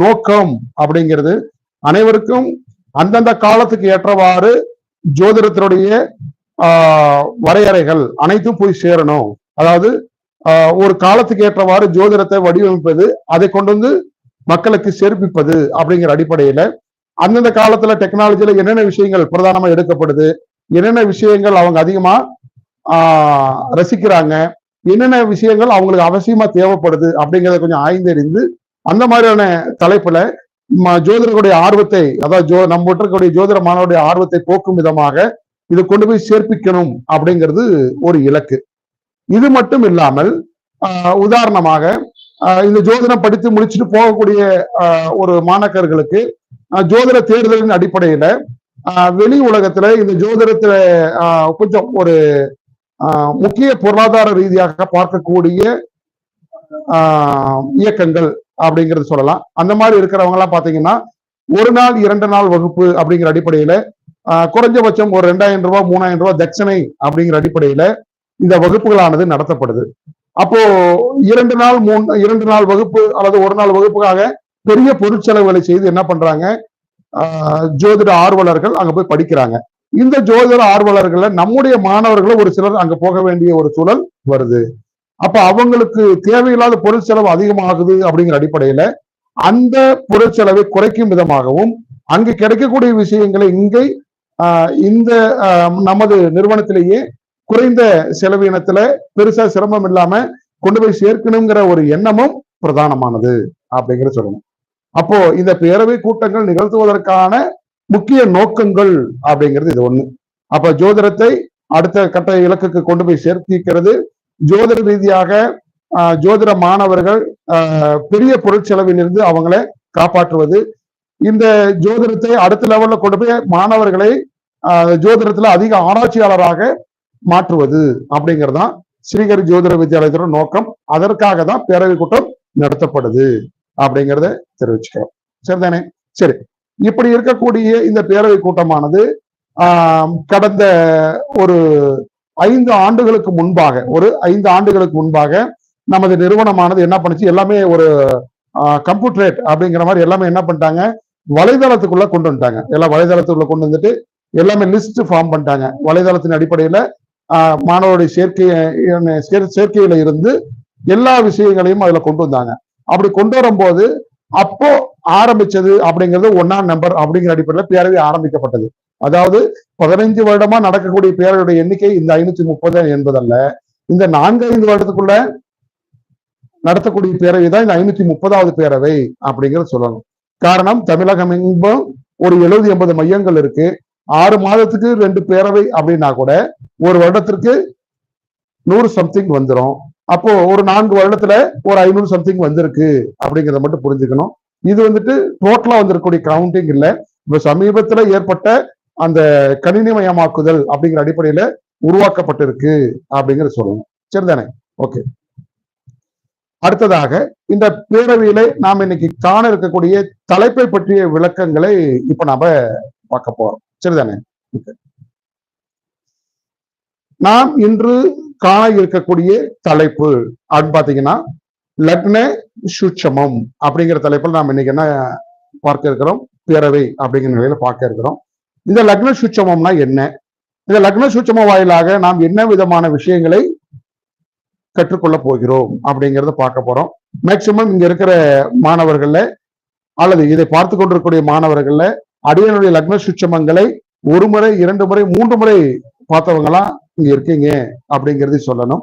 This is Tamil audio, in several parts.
நோக்கம் அப்படிங்கிறது அனைவருக்கும் அந்தந்த காலத்துக்கு ஏற்றவாறு ஜோதிடத்தினுடைய ஆஹ், வரையறைகள் அனைத்தும் போய் சேரணும். அதாவது ஆஹ், ஒரு காலத்துக்கு ஏற்றவாறு ஜோதிடத்தை வடிவமைப்பது அதை கொண்டு வந்து மக்களுக்கு சேர்ப்பிப்பது அப்படிங்கிற அடிப்படையில அந்தந்த காலத்துல டெக்னாலஜில என்னென்ன விஷயங்கள் பிரதானமா எடுக்கப்படுது என்னென்ன விஷயங்கள் அவங்க அதிகமா ஆஹ், ரசிக்கிறாங்க என்னென்ன விஷயங்கள் அவங்களுக்கு அவசியமா தேவைப்படுது அப்படிங்கறத கொஞ்சம் ஆய்ந்தறிந்து அந்த மாதிரியான தலைப்புல ஜோதிடர்களுடைய ஆர்வத்தை அதாவது ஜோ நம்ம இருக்கக்கூடிய ஜோதிட மாணவருடைய ஆர்வத்தை போக்கும் விதமாக இதை கொண்டு போய் சேர்ப்பிக்கணும் அப்படிங்கிறது ஒரு இலக்கு. இது மட்டும் இல்லாமல் ஆஹ், உதாரணமாக ஆஹ், இந்த ஜோதிடம் படித்து முடிச்சுட்டு போகக்கூடிய ஆஹ், ஒரு மாணக்கர்களுக்கு ஜோதிட தேர்தலின் அடிப்படையில ஆஹ், வெளி உலகத்துல இந்த ஜோதிடத்துல ஆஹ், கொஞ்சம் ஒரு ஆஹ், முக்கிய பொருளாதார ரீதியாக பார்க்கக்கூடிய இயக்கங்கள் அப்படிங்கிறது சொல்லலாம். அந்த மாதிரி இருக்கிறவங்க எல்லாம் பாத்தீங்கன்னா ஒரு நாள் இரண்டு நாள் வகுப்பு அப்படிங்கிற அடிப்படையில குறைஞ்சபட்சம் ஒரு ரெண்டாயிரம் ரூபாய் மூணாயிரம் ரூபாய் தட்சணை அப்படிங்கிற அடிப்படையில இந்த வகுப்புகளானது நடத்தப்படுது. அப்போ இரண்டு நாள் மூணு இரண்டு நாள் வகுப்பு அல்லது ஒரு நாள் வகுப்புக்காக பெரிய பொருட்செலவுகளை செய்து என்ன பண்றாங்க? ஆஹ், ஜோதிட ஆர்வலர்கள் அங்க போய் படிக்கிறாங்க. இந்த ஜோதிட ஆர்வலர்கள்ல நம்முடைய மாணவர்களும் ஒரு சிலர் அங்க போக வேண்டிய ஒரு சூழல் வருது. அப்ப அவங்களுக்கு தேவையில்லாத பொருள் செலவு அதிகமாகுது அப்படிங்கிற அடிப்படையில அந்த பொருள் செலவை குறைக்கும் விதமாகவும் அங்கு கிடைக்கக்கூடிய விஷயங்களை இங்கே ஆஹ், இந்த ஆஹ், நமது நிறுவனத்திலேயே குறைந்த செலவினத்துல பெருசா சிரமம் இல்லாம கொண்டு போய் சேர்க்கணுங்கிற ஒரு எண்ணமும் பிரதானமானது அப்படிங்கிற சொல்லணும். அப்போ இந்த பேரவை கூட்டங்கள் நிகழ்த்துவதற்கான முக்கிய நோக்கங்கள் அப்படிங்கிறது இது ஒண்ணு. அப்ப ஜோதிடத்தை அடுத்த கட்ட இலக்குக்கு கொண்டு போய் சேர்த்திக்கிறது ஜோதிட ரீதியாக ஆஹ், ஜோதிட மாணவர்கள் ஆஹ், பெரிய பொருட்செலவிலிருந்து அவங்களை காப்பாற்றுவது. இந்த ஜோதிடத்தை அடுத்த லெவல்ல கொண்டு போய் மாணவர்களை ஆஹ், ஜோதிடத்துல அதிக ஆராய்ச்சியாளராக மாற்றுவது அப்படிங்கறதான் ஸ்ரீகரி ஜோதிட வித்யாலயத்தோட நோக்கம். அதற்காக தான் பேரவை கூட்டம் நடத்தப்படுது அப்படிங்கிறத தெரிவிச்சுக்கிறோம். சரிதானே? சரி. இப்படி இருக்கக்கூடிய இந்த பேரவை கூட்டமானது ஆஹ், கடந்த ஒரு ஐந்து ஆண்டுகளுக்கு முன்பாக ஒரு ஐந்து ஆண்டுகளுக்கு முன்பாக நமது நிறுவனமானது என்ன பண்ணுச்சு? எல்லாமே ஒரு கம்ப்யூட்டரேட் அப்படிங்கிற மாதிரி எல்லாமே என்ன பண்ணிட்டாங்க? வலைதளத்துக்குள்ள கொண்டு வந்துட்டாங்க. எல்லாம் வலைதளத்துக்குள்ள கொண்டு வந்துட்டு எல்லாமே லிஸ்ட் ஃபார்ம் பண்ணிட்டாங்க. வலைதளத்தின் அடிப்படையில மாணவருடைய சேர்க்கை சேர்- சேர்க்கையில இருந்து எல்லா விஷயங்களையும் அதுல கொண்டு வந்தாங்க. அப்படி கொண்டு வரும்போது அப்போ ஆரம்பிச்சது அப்படிங்கிறது ஒன்னாம் நம்பர் அப்படிங்கிற அடிப்படையில் பேரவை ஆரம்பிக்கப்பட்டது. அதாவது பதினைஞ்சு வருடமா நடக்கக்கூடிய பேரவையுடைய எண்ணிக்கை இந்த ஐநூத்தி முப்பது என்பதல்ல. இந்த நான்கு ஐந்து வருடத்துக்குள்ள நடத்தக்கூடிய பேரவை தான் இந்த ஐநூத்தி முப்பதாவது பேரவை அப்படிங்கறத சொல்லணும். காரணம் தமிழகம் எங்கும் ஒரு எழுபது எண்பது மையங்கள் இருக்கு. ஆறு மாதத்துக்கு ரெண்டு பேரவை அப்படின்னா கூட ஒரு வருடத்திற்கு நூறு சம்திங் வந்துரும். அப்போ ஒரு நான்கு வருடத்துல ஒரு ஐநூறு சம்திங் வந்திருக்கு அப்படிங்கிறத மட்டும் புரிஞ்சுக்கணும். இது வந்துட்டு டோட்டலா வந்திருக்கக்கூடிய கவுண்டிங் இல்ல. இப்ப சமீபத்துல ஏற்பட்ட அந்த கணினிமயமாக்குதல் அப்படிங்கிற அடிப்படையில உருவாக்கப்பட்டிருக்கு அப்படிங்கறத சொல்லணும் சரிதானே? ஓகே அடுத்ததாக இந்த பேரவையில நாம் இன்னைக்கு காண இருக்கக்கூடிய தலைப்பை பற்றிய விளக்கங்களை இப்ப நாம பார்க்க போறோம். சரிதானே? நாம் இன்று காண இருக்கக்கூடிய தலைப்பு அப்படின்னு பாத்தீங்கன்னா லக்ன சுட்சமம் அப்படிங்கிற தலைப்பில் நாம் இன்னைக்கு என்ன பார்க்க இருக்கிறோம்? பேரவை அப்படிங்கிற நிலையில பார்க்க இருக்கிறோம். இந்த லக்ன சூட்சமம்னா என்ன? இந்த லக்ன சுட்சம வாயிலாக நாம் என்ன விதமான விஷயங்களை கற்றுக்கொள்ள போகிறோம் அப்படிங்கறத பார்க்க போறோம். மேக்சிமம் இங்க இருக்கிற மாணவர்கள்ல அல்லது இதை பார்த்து கொண்டிருக்கக்கூடிய மாணவர்கள்ல அடியனுடைய லக்ன சுட்சமங்களை ஒரு முறை இரண்டு முறை மூன்று முறை பார்த்தவங்களா இங்க இருக்கீங்க அப்படிங்கறதை சொல்லணும்.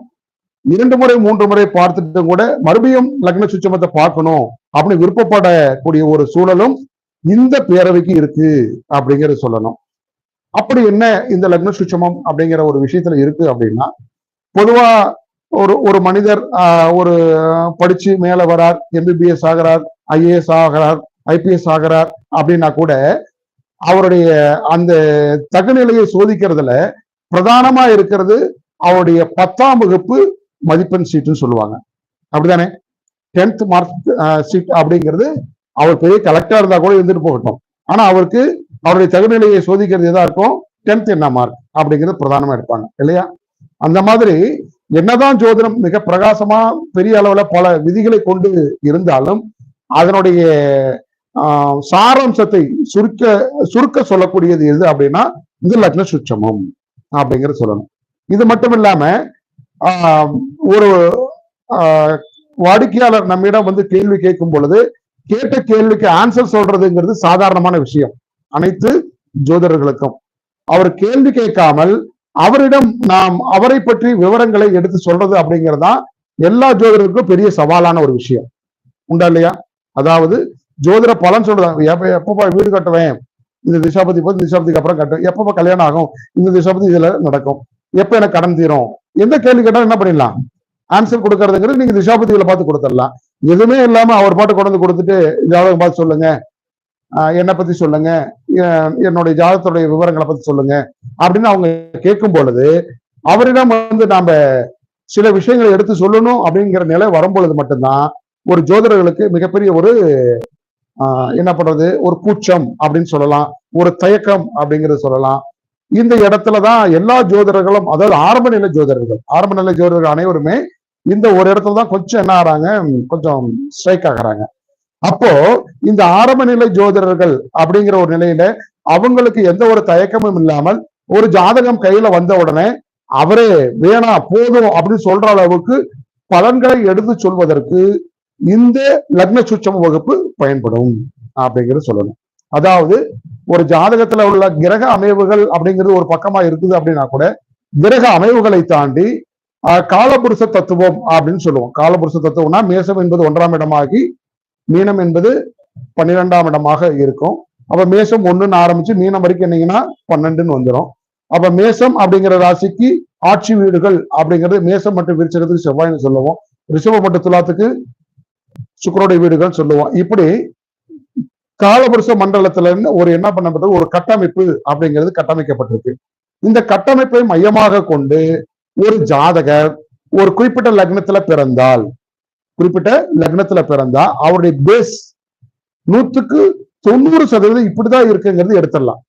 இரண்டு முறை மூன்று முறை பார்த்துட்டு கூட மறுபடியும் லக்ன சுட்சமத்தை பார்க்கணும் அப்படின்னு விருப்பப்படக்கூடிய ஒரு சூழலும் இந்த பேரவைக்கு இருக்கு அப்படிங்கறத சொல்லணும். அப்படி என்ன இந்த லக்ன சுட்சமம் அப்படிங்கிற ஒரு விஷயத்துல இருக்கு அப்படின்னா பொதுவா ஒரு ஒரு மனிதர் ஆஹ், ஒரு படிச்சு மேல வரார் எம்பிபிஎஸ் ஆகிறார் ஐஏஎஸ் ஆகிறார் ஐபிஎஸ் ஆகிறார் அப்படின்னா கூட அவருடைய அந்த தகுநிலையை சோதிக்கிறதுல பிரதானமா இருக்கிறது அவருடைய பத்தாம் வகுப்பு மதிப்பெண் சீட்டுன்னு சொல்லுவாங்க. அப்படிதானே டென்த் மார்க் சீட் அப்படிங்கிறது அவர் பெரிய கலெக்டர் இருந்தா கூட இருந்துட்டு போகட்டும். ஆனா அவருக்கு அவருடைய தகுநிலையை சோதிக்கிறது எதா இருக்கும்? டென்த் என்ன மார்க் அப்படிங்கிறது பிரதானமா எடுப்பாங்க. இல்லையா? அந்த மாதிரி என்னதான் ஜோதிடம் மிக பிரகாசமா பெரிய அளவுல பல விதிகளை கொண்டு இருந்தாலும் அதனுடைய ஆஹ், சாராம்சத்தை சுருக்க சுருக்க சொல்லக்கூடியது எது அப்படின்னா இந்த லக்ன சுட்சமம் அப்படிங்கறது சொல்லணும். இது மட்டும் இல்லாம ஆஹ், ஒரு ஆஹ், வாடிக்கையாளர் நம்மிடம் வந்து கேள்வி கேட்கும் பொழுது கேட்ட கேள்விக்கு ஆன்சர் சொல்றதுங்கிறது சாதாரணமான விஷயம். அனைத்து ஜோதிடர்களுக்கும். அவர் கேள்வி கேட்காமல் அவரிடம் நாம் அவரை பற்றி விவரங்களை எடுத்து சொல்றது அப்படிங்கறதுதான் எல்லா ஜோதிடருக்கும் பெரிய சவாலான ஒரு விஷயம். உண்டா இல்லையா? அதாவது ஜோதிட பலன் சொல்றாங்க எப்ப எப்பப்பா வீடு கட்டுவேன்? இந்த திசாபதி போது திசாபதிக்கு அப்புறம் கட்டும் எப்பப்ப கல்யாணம் ஆகும்? இந்த திசாபதி இதுல நடக்கும். எப்ப எனக்கு கடன் தீரும்? எந்த கேள்வி கேட்டாலும் என்ன பண்ணிடலாம்? ஆன்சர் கொடுக்கறதுங்கிறது நீங்க திசாபதிகளை பார்த்து கொடுத்துடலாம். எதுவுமே இல்லாம அவர் பாட்டு கொண்டு வந்து கொடுத்துட்டு ஜாதகம் பார்த்து சொல்லுங்க. என்னை பத்தி சொல்லுங்க. என்னுடைய ஜாதகத்துடைய விவரங்களை பத்தி சொல்லுங்க. அப்படின்னு அவங்க கேட்கும் பொழுது அவரிடம் வந்து நாம சில விஷயங்களை எடுத்து சொல்லணும் அப்படிங்கிற நிலை வரும்பொழுது மட்டும்தான் ஒரு ஜோதிடர்களுக்கு மிகப்பெரிய ஒரு என்ன பண்றது? ஒரு கூச்சம் அப்படின்னு சொல்லலாம். ஒரு தயக்கம் அப்படிங்கறது சொல்லலாம். இந்த இடத்துலதான் எல்லா ஜோதிடர்களும் அதாவது ஆரம்ப நிலை ஜோதிடர்கள் ஆரம்ப நிலை ஜோதிடர்கள் அனைவருமே இந்த ஒரு இடத்துல தான் கொஞ்சம் என்ன ஆறாங்க கொஞ்சம் ஸ்ட்ரைக் ஆகுறாங்க. அப்போ இந்த ஆரம்ப நிலை ஜோதிடர்கள் அப்படிங்கிற ஒரு நிலையில அவங்களுக்கு எந்த ஒரு தயக்கமும் இல்லாமல் ஒரு ஜாதகம் கையில வந்த உடனே அவரே வேணா போதும் அப்படின்னு சொல்ற அளவுக்கு பலன்களை எடுத்து சொல்வதற்கு இந்த லக்ன சுட்சம வகுப்பு பயன்படும் அப்படிங்கிறது சொல்லணும். அதாவது ஒரு ஜாதகத்துல உள்ள கிரக அமைவுகள் அப்படிங்கிறது ஒரு பக்கமா இருக்குது அப்படின்னா கூட கிரக அமைவுகளை தாண்டி காலபுருஷ தத்துவம் அப்படின்னு சொல்லுவோம். காலபுருஷ தத்துவம்னா மேசம் என்பது ஒன்றாம் இடமாகி மீனம் என்பது பன்னிரெண்டாம் இடமாக இருக்கும். அப்ப மேசம் ஒண்ணுன்னு ஆரம்பிச்சு மீனம் வரைக்கும் என்னீங்கன்னா பன்னெண்டுன்னு வந்துடும் அப்ப மேசம் அப்படிங்கிற ராசிக்கு ஆட்சி வீடுகள் அப்படிங்கிறது மேசம் மற்றும் விருச்சகத்துக்கு செவ்வாய்னு சொல்லுவோம். ரிஷப மற்றும் துலாத்துக்கு சுக்கரோடைய வீடுகள் சொல்லுவோம். இப்படி காலபுருஷ மண்டலத்துல இருந்து ஒரு என்ன பண்ணப்பட்டது ஒரு கட்டமைப்பு அப்படிங்கிறது கட்டமைக்கப்பட்டிருக்கு. இந்த கட்டமைப்பை மையமாக கொண்டு ஒரு ஜாதகர் ஒரு குறிப்பிட்ட லக்னத்துல பிறந்தால் குறிப்பிட்ட லக்னத்துல பிறந்தா அவருடைய பேஸ் நூத்துக்கு தொண்ணூறு சதவீதம் இப்படிதான் இருக்குங்கிறது எடுத்துடலாம்.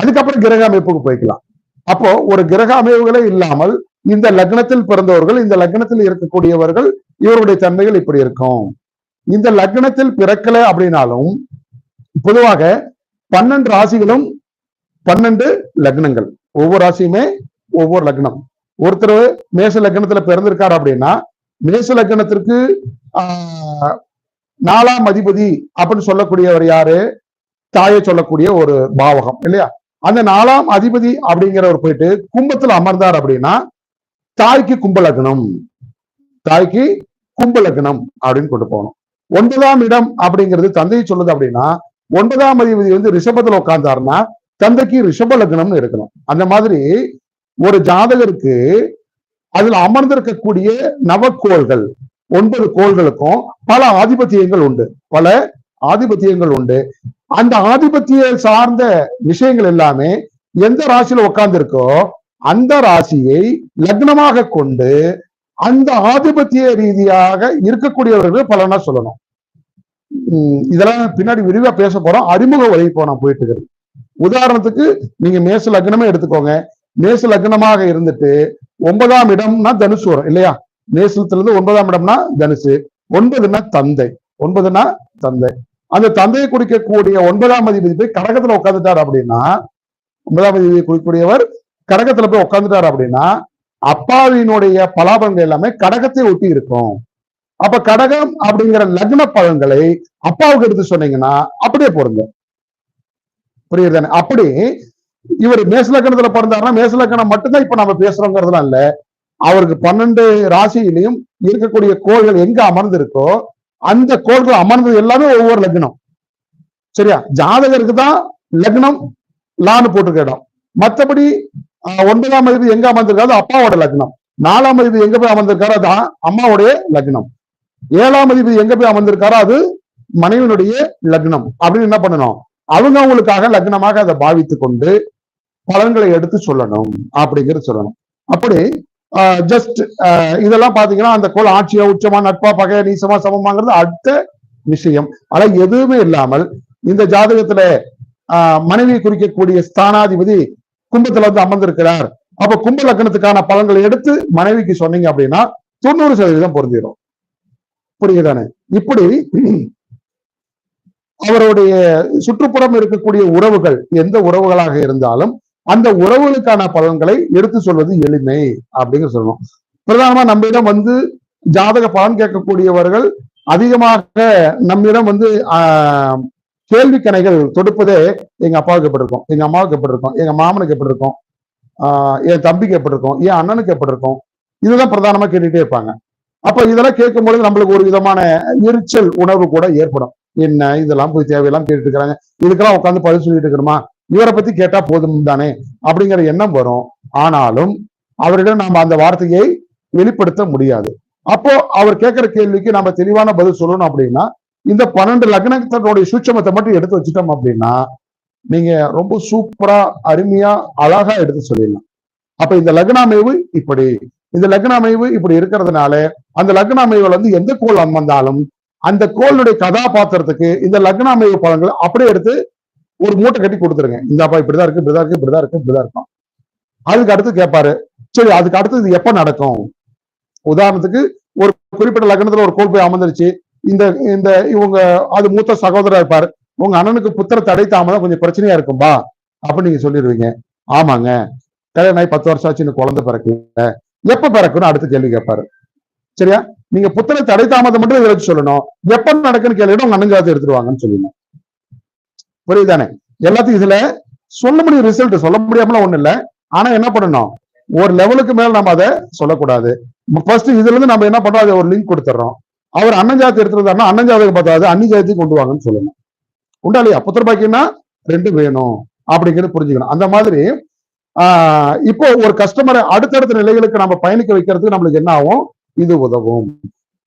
அதுக்கப்புறம் கிரக அமைப்புக்கு போய்க்கலாம். அப்போ ஒரு கிரக அமைவுகளே இல்லாமல் இந்த லக்னத்தில் பிறந்தவர்கள் இந்த லக்னத்தில் இருக்கக்கூடியவர்கள் இவருடைய தன்மைகள் இப்படி இருக்கும். இந்த லக்னத்தில் பிறக்கல அப்படின்னாலும் பொதுவாக பன்னெண்டு ராசிகளும் பன்னெண்டு லக்னங்கள். ஒவ்வொரு ராசியுமே ஒவ்வொரு லக்னம். ஒருத்தர் மேச லக்கணத்துல பிறந்திருக்காரு அப்படின்னா மேச லக்னத்திற்கு ஆஹ், நாலாம் அதிபதி அப்படின்னு சொல்லக்கூடியவர் யாரு? தாயை சொல்லக்கூடிய ஒரு பாவகம் இல்லையா? அந்த நாலாம் அதிபதி அப்படிங்கிறவர் போயிட்டு கும்பத்துல அமர்ந்தார் அப்படின்னா தாய்க்கு கும்ப லக்னம் தாய்க்கு கும்ப லக்னம் அப்படின்னு கொண்டு போகணும். ஒன்பதாம் இடம் அப்படிங்கிறது தந்தையை சொல்லுது அப்படின்னா ஒன்பதாம் அதிபதி வந்து ரிஷபத்துல உட்கார்ந்தாருன்னா தந்தைக்கு ரிஷப லக்னம்னு இருக்கணும். அந்த மாதிரி ஒரு ஜாதகருக்கு அதுல அமர்ந்திருக்கக்கூடிய நவக்கோள்கள் ஒன்பது கோள்களுக்கும் பல ஆதிபத்தியங்கள் உண்டு. பல ஆதிபத்தியங்கள் உண்டு. அந்த ஆதிபத்திய சார்ந்த விஷயங்கள் எல்லாமே எந்த ராசியில உட்கார்ந்திருக்கோ அந்த ராசியை லக்னமாக கொண்டு அந்த ஆதிபத்திய ரீதியாக இருக்கக்கூடியவர்கள் பலனா சொல்லணும். உம் இதெல்லாம் பின்னாடி விரிவா பேச போறோம். அறிமுக வழி இப்போ நான் போயிட்டு இருக்கிறது உதாரணத்துக்கு நீங்க மேச லக்னமே எடுத்துக்கோங்க. மேச லக்னமாக இருந்துட்டு ஒன்பதாம் இடம்னா தனுசு வரும் இல்லையா? மேசத்துல இருந்து ஒன்பதாம் இடம்னா தனுசு ஒன்பதுன்னா தந்தை ஒன்பதுன்னா தந்தை. அந்த தந்தையை குறிக்கக்கூடிய ஒன்பதாம் அதிபதி போய் கடகத்துல உட்காந்துட்டார் அப்படின்னா ஒன்பதாம் அதிபதியை குறிக்கக்கூடியவர் கடகத்துல போய் உட்காந்துட்டார் அப்படின்னா அப்பாவினுடைய பலாபங்கள் எல்லாமே கடகத்தை ஒட்டி இருக்கும். அப்ப கடகம் அப்படிங்கிற லக்ன பலன்களை அப்பாவுக்கு எடுத்து சொன்னீங்கன்னா அப்படியே பொருங்க புரியுதுதானே? அப்படி இவர் மேசலக்கணத்துல பிறந்தாருன்னா மேசலக்கணம் மட்டும்தான் இப்ப நம்ம பேசுறோங்கிறதுலாம் இல்ல. அவருக்கு பன்னெண்டு ராசியிலையும் இருக்கக்கூடிய கோள்கள் எங்க அமர்ந்திருக்கோ அந்த கோள்கள் அமர்ந்தது எல்லாமே ஒவ்வொரு லக்னம். சரியா? ஜாதகருக்கு தான் லக்னம் லான்னு போட்டிருக்க இடம். மத்தபடி ஒன்பதாம் அதிபதி எங்க அமர்ந்திருக்காரு அப்பாவோட லக்னம். நாலாம் அதிபதி எங்க போய் அமர்ந்திருக்காரோ அதான் அம்மாவுடைய லக்னம். ஏழாம் அதிபதி எங்க போய் அமர்ந்திருக்காரோ அது மனைவியினுடைய லக்னம். அப்படின்னு என்ன பண்ணணும்? அவங்க அவங்களுக்காக லக்னமாக அதை பாவித்து கொண்டு பலன்களை எடுத்து சொல்லணும் அப்படிங்கிறது சொல்லணும். அப்படி ஜஸ்ட் இதெல்லாம் பாத்தீங்கன்னா அந்த கோல் ஆட்சியா உச்சமா நட்பா பகைய நீசமா சமமாங்கிறது அடுத்த விஷயம். ஆனா எதுவுமே இல்லாமல் இந்த ஜாதகத்துல ஆஹ் மனைவியை குறிக்கக்கூடிய ஸ்தானாதிபதி கும்பத்துல வந்து அமர்ந்திருக்கிறார். அப்ப கும்ப லக்னத்துக்கான பலன்களை எடுத்து மனைவிக்கு சொன்னீங்க அப்படின்னா தொண்ணூறு சதவீதம் பொருந்திடும் புரியுதானே? இப்படி அவருடைய சுற்றுப்புறம் இருக்கக்கூடிய உறவுகள் எந்த உறவுகளாக இருந்தாலும் அந்த உறவுகளுக்கான பலன்களை எடுத்து சொல்வது எளிமை அப்படிங்கிற சொல்லணும். பிரதானமா நம்மிடம் வந்து ஜாதக பலன் கேட்கக்கூடியவர்கள் அதிகமாக நம்மிடம் வந்து ஆஹ், கேள்வி கணைகள் தொடுப்பதே எங்க அப்பாவுக்கு எப்படி இருக்கும் எங்க அம்மாவுக்கு எப்படி இருக்கும் எங்க மாமனுக்கு எப்படி இருக்கும் ஆஹ், என் தம்பிக்கு எப்படி இருக்கும் என் அண்ணனுக்கு எப்படி இருக்கும் இதுதான் பிரதானமா கேட்டுட்டே இருப்பாங்க. அப்ப இதெல்லாம் கேட்கும்பொழுது நம்மளுக்கு ஒரு விதமான எரிச்சல் உணர்வு கூட ஏற்படும். என்ன இதெல்லாம் போய் தேவையெல்லாம் கேட்டுட்டு இருக்கிறாங்க. இதுக்கெல்லாம் உட்காந்து பதில் சொல்லிட்டு இருக்கணுமா? இவரை பத்தி கேட்டா போதும் தானே அப்படிங்கிற எண்ணம் வரும். ஆனாலும் அவரிடம் நம்ம அந்த வார்த்தையை வெளிப்படுத்த முடியாது. அப்போ அவர் கேட்கிற கேள்விக்கு நம்ம தெளிவான பதில் சொல்லணும் அப்படின்னா இந்த பன்னெண்டு லக்னத்தினுடைய சூட்சமத்தை மட்டும் எடுத்து வச்சுட்டோம் அப்படின்னா நீங்க ரொம்ப சூப்பரா அருமையா அழகா எடுத்து சொல்லிடலாம். அப்ப இந்த லக்னாமைவு இப்படி. இந்த லக்னாமைவு இப்படி இருக்கிறதுனால அந்த லக்னாமைவுல வந்து எந்த கோள் வந்தாலும் அந்த கோளுடைய கதாபாத்திரத்துக்கு இந்த லக்னாமைவு பழங்கள் அப்படியே எடுத்து ஒரு மூட்டை கட்டி கொடுத்துருங்க. இந்தாப்பா இப்படிதான் இருக்கு இப்படிதான் இருக்கு இப்படிதான் இருக்கு இப்படிதான் இருக்கும். அதுக்கு அடுத்து கேட்பாரு சரி அதுக்கு அடுத்து இது எப்ப நடக்கும்? உதாரணத்துக்கு ஒரு குறிப்பிட்ட லக்னத்துல ஒரு கோல் போய் அமர்ந்துருச்சு. இந்த இந்த இவங்க அது மூத்த சகோதரர் இருப்பாரு. உங்க அண்ணனுக்கு புத்திர தடை தாமதம் கொஞ்சம் பிரச்சனையா இருக்கும்பா அப்படின்னு நீங்க சொல்லிடுவீங்க. ஆமாங்க. கல்யாணம் ஆகி பத்து வருஷம் ஆச்சு இன்னும் குழந்தை பிறக்கல. எப்ப பிறக்குன்னு அடுத்து கேள்வி கேட்பாரு சரியா? நீங்க புத்திர தடை தாமதம் மட்டும் இதை வச்சு சொல்லணும். எப்ப நடக்குன்னு கேள்விட்டு உங்க அண்ணன் ஜாதகம் எடுத்துருவாங்கன்னு சொல்லணும் புரியுதானே? எல்லாத்தையும் இதுல சொல்ல முடியும் ரிசல்ட் சொல்ல முடியாமலாம் ஒண்ணு இல்ல. ஆனா என்ன பண்ணணும்? ஒரு லெவலுக்கு மேல நம்ம அதை சொல்லக்கூடாது. ஃபர்ஸ்ட் இதுல இருந்து நம்ம என்ன பண்றோம்? அதை ஒரு லிங்க் கொடுத்துறோம் அவர் அண்ணன் ஜாதி எடுத்துருந்தாருன்னா அண்ணன் ஜாதகம் பார்த்தாது அன்னி ஜாதகத்தையும் கொண்டு வாங்கன்னு சொல்லணும். உண்டா இல்லையா? புத்திர பாக்கியம்னா ரெண்டு வேணும் அப்படிங்கிறது புரிஞ்சுக்கணும். அந்த மாதிரி ஆஹ் இப்போ ஒரு கஸ்டமரை அடுத்தடுத்த நிலைகளுக்கு நம்ம பயணிக்க வைக்கிறதுக்கு நம்மளுக்கு என்ன ஆகும்? இது உதவும்.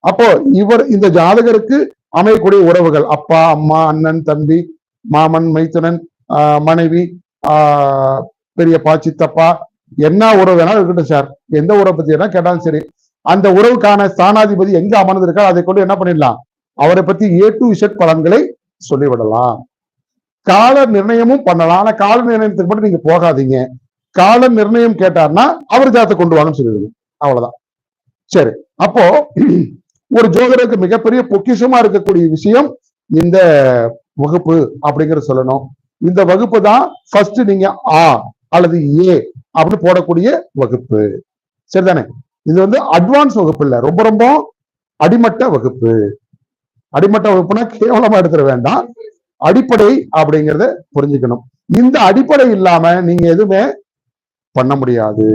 அப்போ இவர் இந்த ஜாதகருக்கு அமையக்கூடிய உறவுகள் அப்பா அம்மா அண்ணன் தம்பி மாமன் மைத்துனன் ஆஹ் மனைவி ஆஹ் பெரியப்பா சித்தப்பா என்ன உறவு வேணாலும் இருக்கட்டும் சார். எந்த உறவை பத்தி என்ன கேட்டாலும் சரி. அந்த உறவுக்கான ஸ்தானாதிபதி எங்க அமர்ந்திருக்கா அதை கொண்டு என்ன பண்ணிடலாம்? அவரை பத்தி ஏ டு இசட் பலன்களை சொல்லிவிடலாம். கால நிர்ணயமும் பண்ணலாம். ஆனா கால நிர்ணயத்துக்கு மட்டும் நீங்க போகாதீங்க. கால நிர்ணயம் கேட்டார்னா அவர் ஜாத்த கொண்டு வாங்கன்னு சொல்லிடுங்க. அவ்வளவுதான். சரி. அப்போ ஒரு ஜோகருக்கு மிகப்பெரிய பொக்கிஷமா இருக்கக்கூடிய விஷயம் இந்த வகுப்பு அப்படிங்கிற சொல்லணும். இந்த வகுப்பு தான் ஃபர்ஸ்ட் நீங்க ஆ அல்லது ஏ அப்படின்னு போடக்கூடிய வகுப்பு. சரிதானே? இது வந்து அட்வான்ஸ் வகுப்பு இல்ல. ரொம்ப ரொம்ப அடிமட்ட வகுப்பு. அடிமட்ட வகுப்புனா கேவலமா எடுத்துட வேண்டாம். அடிப்படை அப்படிங்கறத புரிஞ்சுக்கணும். இந்த அடிப்படை இல்லாம நீங்க எதுவுமே பண்ண முடியாது.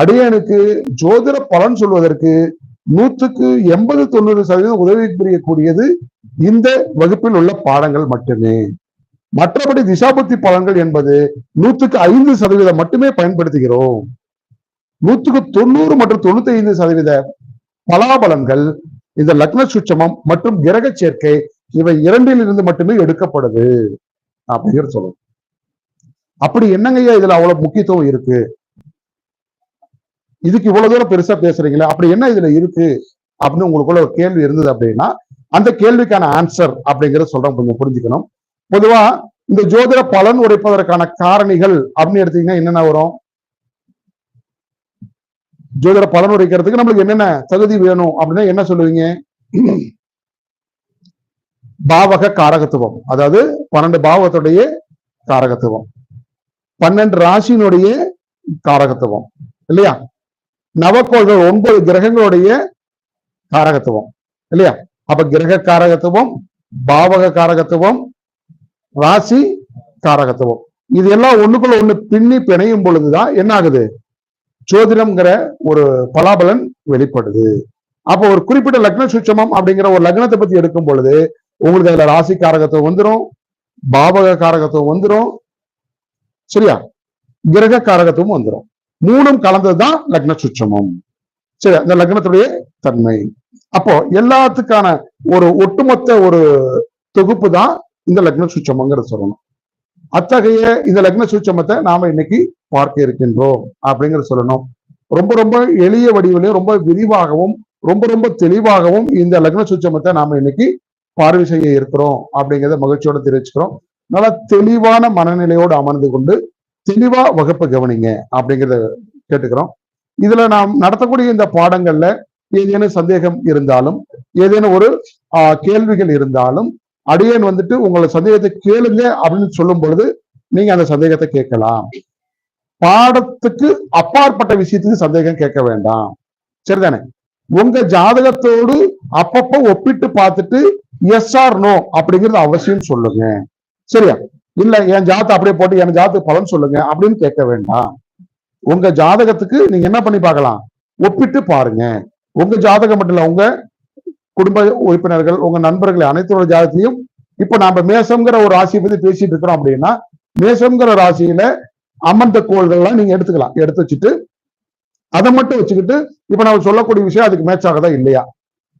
அடியனுக்கு ஜோதிட பலன் சொல்வதற்கு நூற்றுக்கு எண்பது தொண்ணூறு சதவீதம் உதவி புரியக்கூடியது இந்த வகுப்பில் உள்ள பாடங்கள் மட்டுமே. மற்றபடி திசாபுத்தி பலன்கள் என்பது நூற்றுக்கு ஐந்து சதவீதம் மட்டுமே பயன்படுத்துகிறோம். நூற்றுக்கு தொண்ணூறு மற்றும் தொண்ணூத்தி ஐந்து சதவீத பலாபலன்கள் இந்த லக்ன சுட்சமம் மற்றும் கிரக சேர்க்கை இவை இரண்டில் இருந்து மட்டுமே எடுக்கப்படுது. அப்படிங்கிற சொல்லணும் அப்படி என்னங்கய்யா இதுல அவ்வளவு முக்கியத்துவம் இருக்கு? இதுக்கு இவ்வளவு தூரம் பெருசா பேசுறீங்களே? அப்படி என்ன இதுல இருக்கு? அப்படின்னு உங்களுக்குள்ள ஒரு கேள்வி இருந்தது அப்படின்னா அந்த கேள்விக்கான ஆன்சர் அப்படிங்கறத சொல்றேன். கொஞ்சம் புரிஞ்சுக்கணும். பொதுவா இந்த ஜோதிட பலன் உடைப்பதற்கான காரணிகள் அப்படின்னு எடுத்தீங்கன்னா என்னென்ன வரும்? ஜோதிட பலன் உடைக்கிறதுக்கு நம்மளுக்கு என்னென்ன தகுதி வேணும் அப்படின்னா என்ன சொல்லுவீங்க? பாவக காரகத்துவம். அதாவது பன்னெண்டு பாவத்துடைய காரகத்துவம். பன்னெண்டு ராசியினுடைய காரகத்துவம். இல்லையா? நவக்கோள்கள் ஒன்பது கிரகங்களுடைய காரகத்துவம் இல்லையா? அப்ப கிரக காரகத்துவம் பாவக காரகத்துவம் ராசி காரகத்துவம். இது எல்லாம் ஒண்ணுக்குள்ள ஒண்ணு பின்னி பிணையும் பொழுதுதான் என்ன ஆகுது ஜோதிடம்ங்கிற ஒரு பலாபலன் வெளிப்படுது. அப்போ ஒரு குறிப்பிட்ட லக்ன சுட்சமம் அப்படிங்கிற ஒரு லக்னத்தை பத்தி எடுக்கும் பொழுது உங்களுக்கு அதுல ராசி காரகத்துவம் வந்துடும் பாவக காரகத்துவம் வந்துரும் சரியா? கிரக காரகத்துவம் வந்துடும் மூணும் கலந்ததுதான் லக்ன சுட்சமம் சரி அந்த லக்னத்துடைய தன்மை. அப்போ எல்லாத்துக்கான ஒரு ஒட்டுமொத்த ஒரு தொகுப்பு தான் இந்த லக்ன சுட்சமங்கிறத சொல்லணும். அத்தகைய இந்த லக்ன சூட்சமத்தை நாம இன்னைக்கு பார்க்க இருக்கின்றோம் அப்படிங்கறத சொல்லணும். ரொம்ப ரொம்ப எளிய வடிவிலையும் ரொம்ப விரிவாகவும் ரொம்ப ரொம்ப தெளிவாகவும் இந்த லக்ன சூட்சமத்தை நாம இன்னைக்கு பார்வை செய்ய இருக்கிறோம் அப்படிங்கிறத மகிழ்ச்சியோட தெரிவிச்சுக்கிறோம். நல்லா தெளிவான மனநிலையோடு அமர்ந்து கொண்டு தெளிவா வகுப்பை கவனிங்க அப்படிங்கிறத கேட்டுக்கிறோம். இதுல நாம் நடத்தக்கூடிய இந்த பாடங்கள்ல ஏதேனும் சந்தேகம் இருந்தாலும் ஏதேனும் ஒரு கேள்விகள் இருந்தாலும் அடியேன் வந்துட்டு உங்களை சந்தேகத்தை கேளுங்க அப்படின்னு சொல்லும் பொழுது நீங்க அந்த சந்தேகத்தை கேட்கலாம். பாடத்துக்கு அப்பாற்பட்ட விஷயத்துக்கு சந்தேகம் கேட்க வேண்டாம். சரிதானே? உங்க ஜாதகத்தோடு அப்பப்போ ஒப்பிட்டு பார்த்துட்டு எஸ் ஆர் நோ அப்படிங்கிறது அவசியம் சொல்லுங்க. சரியா? இல்ல என் ஜாதத்தை அப்படியே போட்டு என் ஜாதத்துக்கு பலன் சொல்லுங்க அப்படின்னு கேட்க வேண்டாம். உங்க ஜாதகத்துக்கு நீங்க என்ன பண்ணி பார்க்கலாம்? ஒப்பிட்டு பாருங்க. உங்க ஜாதகம் மட்டும் இல்ல உங்க குடும்ப உறுப்பினர்கள் உங்க நண்பர்கள் அனைத்தோட ஜாதகத்தையும் இப்ப நாம மேசம்ங்கிற ஒரு ராசியை பத்தி பேசிட்டு இருக்கிறோம் அப்படின்னா மேசம்ங்கிற ராசியில அமர்ந்த கோள்கள்லாம் நீங்க எடுத்துக்கலாம். எடுத்து வச்சுட்டு அதை மட்டும் வச்சுக்கிட்டு இப்ப நம்ம சொல்லக்கூடிய விஷயம் அதுக்கு மேட்ச் ஆகுதா இல்லையா?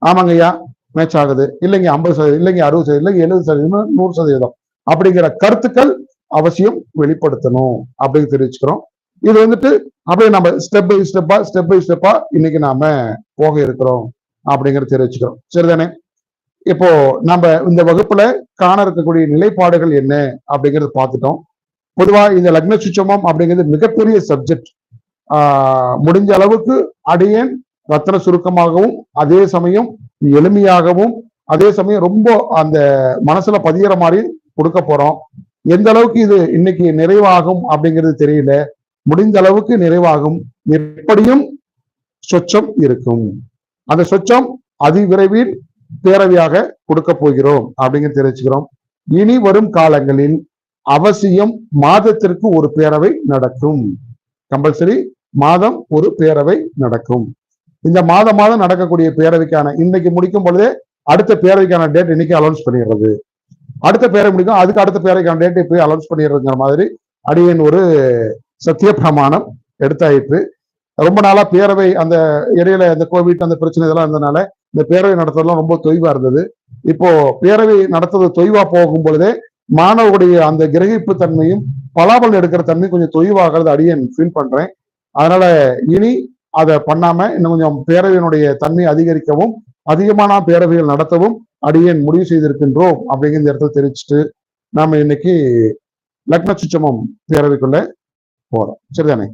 ஆமாங்க ஐயா மேட்ச் ஆகுது. இல்லைங்க ஐம்பது சதவீதம் இல்லைங்க அறுபது சதவீதம் இல்லைங்க எழுபது சதவீதம் நூறு சதவீதம். அப்படிங்கிற கருத்துக்கள் அவசியம் வெளிப்படுத்தணும் அப்படின்னு தெரிவிச்சுக்கிறோம். இது வந்துட்டு அப்படியே நம்ம ஸ்டெப் பை ஸ்டெப்பா ஸ்டெப் பை ஸ்டெப்பா இன்னைக்கு நாம போக இருக்கிறோம் அப்படிங்கறத தெரிவிச்சுக்கிறோம். சரிதானே? இப்போ நம்ம இந்த வகுப்புல காண இருக்கக்கூடிய நிலைப்பாடுகள் என்ன அப்படிங்கறத பார்த்துட்டோம். பொதுவா இந்த லக்ன சுச்சமம் அப்படிங்கிறது மிகப்பெரிய சப்ஜெக்ட் முடிஞ்ச அளவுக்கு அடியேன் ரத்தன சுருக்கமாகவும் அதே சமயம் எளிமையாகவும் அதே சமயம் ரொம்ப அந்த மனசுல பதிகிற மாதிரி கொடுக்க போறோம். எந்த அளவுக்கு இது இன்னைக்கு நிறைவாகும் அப்படிங்கிறது தெரியல. முடிந்த அளவுக்கு நிறைவாகும். எப்படியும் சொச்சம் இருக்கும். அந்த சொச்சம் அதிவிரைவில் பேரவையாக கொடுக்க போகிறோம் அப்படிங்கிறது தெரிவிச்சுக்கிறோம். இனி வரும் காலங்களில் அவசியம் மாதத்திற்கு ஒரு பேரவை நடக்கும். கம்பல்சரி மாதம் ஒரு பேரவை நடக்கும். இந்த மாதம் மாதம் நடக்கக்கூடிய பேரவைக்கான இன்னைக்கு முடிக்கும் பொழுதே அடுத்த பேரவைக்கான டேட் இன்னைக்கு அலௌன்ஸ் பண்ணிடுறது. அடுத்த பேரை முடிக்கும் அதுக்கு அடுத்த பேரை டேட் போய் அலௌன்ஸ் பண்ணிடுறதுங்கிற மாதிரி அடியன் ஒரு சத்திய பிரமாணம் எடுத்தாயிற்று. ரொம்ப நாளா பேரவை அந்த இடையில அந்த கோவிட் அந்த பிரச்சனை இதெல்லாம் இருந்ததுனால இந்த பேரவை நடத்துறதுலாம் ரொம்ப தொய்வா இருந்தது. இப்போ பேரவை நடத்துறது தொய்வா போகும் பொழுதே மாணவருடைய அந்த கிரகிப்பு தன்மையும் பலாபலன் எடுக்கிற தன்மையும் கொஞ்சம் தொய்வாகிறது அடியன் ஃபீல் பண்றேன். அதனால இனி அதை பண்ணாம இன்னும் கொஞ்சம் பேரவையினுடைய தன்மை அதிகரிக்கவும் அதிகமான பேரவைகள் நடத்தவும் அடியேன் முடிவு செய்திருக்கின்றோம் அப்படிங்கிற இந்த இடத்துல தெரிவிச்சுட்டு நாம இன்னைக்கு லக்ன சுச்சமம் பேரவைக்குள்ள போறோம். சரிதானே?